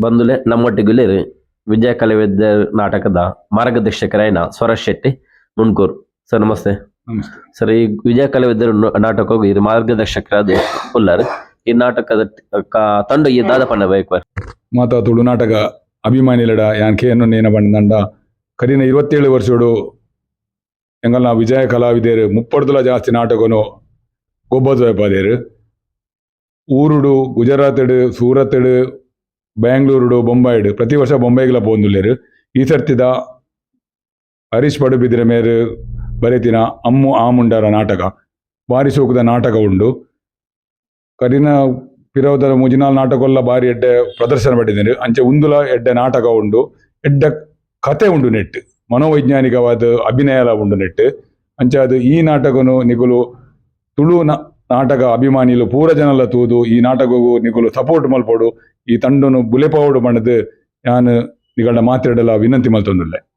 ಬಂದುಲೆ ನಮ್ಮೊಟ್ಟಿಗುಲೇರು ವಿಜಯ ಕಲಾವಿದ ನಾಟಕದ ಮಾರ್ಗದರ್ಶಕರಾಯನ ಸ್ವರಶ್ ಶೆಟ್ಟಿ ಮುಣ್ಕೂರು ಸರ್ ನಮಸ್ತೆ. ಸರ್ ಈ ವಿಜಯ ಕಲಾವಿದರು ನಾಟಕ ಇದು ಮಾರ್ಗದರ್ಶಕರಾದ ಉಲ್ಲಾರ್ ಈ ನಾಟಕದ ತಂಡ ಈ ದಾದ ಪಣ್ಣ ಬೈಕ್ ಮಾತ ತುಳು ನಾಟಕ ಅಭಿಮಾನಿಲಡ ಯಾನ್ ಕೆ ಎನ್ನು ನೇನ ಬಂದಂಡ ಕರಿನ ಇರುವತ್ತೇಳು ವರ್ಷೋಡು ಎಂಗಲ್ನ ವಿಜಯ ಕಲಾವಿದರು ಮುಪ್ಪಡ್ದುಲ ಜಾಸ್ತಿ ನಾಟಕನು ಗೊಬ್ಬದ ವ್ಯಾಪಾರಿಯರು. ಊರುಡು ಗುಜರಾತ್ ಸೂರತ್ ಬ್ಯಾಂಗ್ಳೂರುಡು ಬೊಂಬೈಡ್ ಪ್ರತಿ ವರ್ಷ ಬೊಂಬೈಗ್ಲ ಪೋಂದುಲ್ಲೇರು ಈ ಸರ್ತಿದ ಹರೀಶ್ ಪಡುಬಿದ್ರೆ ಮೇರು ಬರೆತಿನ ಅಮ್ಮು ಆಮುಂಡರ ನಾಟಕ. ಬಾರಿ ಸೂಕದ ನಾಟಕ ಉಂಡು. ಕರಿನ ಪಿರೋದ ಮುಜಿನಾಲ್ ನಾಟಕೊಲ್ಲ ಬಾರಿ ಎಡ್ಡೆ ಪ್ರದರ್ಶನ ಪಟ್ಟಿದ್ದೇನೆ ಅಂಚೆ ಉಂದುಲ ಎಡ್ಡೆ ನಾಟಕ ಉಂಡು. ಎಡ್ಡೆ ಕತೆ ಉಂಡು ನೆಟ್ ಮನೋವೈಜ್ಞಾನಿಕವಾದ ಅಭಿನಯಲ ಉಂಡು ನೆಟ್ ಅಂಚೆ ಅದು ಈ ನಾಟಕನು ನಿಗುಲು ತುಳು ನಾಟಕ ಅಭಿಮಾನಿಲು ಪೂರ ಜನಲ ತೂದು. ಈ ನಾಟಕಗೂ ನಿಗಲು ಸಪೋರ್ಟ್ ಮಲ್ಪೋಡು ಈ ತಂಡನು ಬುಲೆಪಾವಡು ಮಣದು ಯಾನ್ ನಿಗಳ ಮಾತಾಡಲ ವಿನಂತಿ ಮಲ್ತೊಂದುಲ್ಲೆ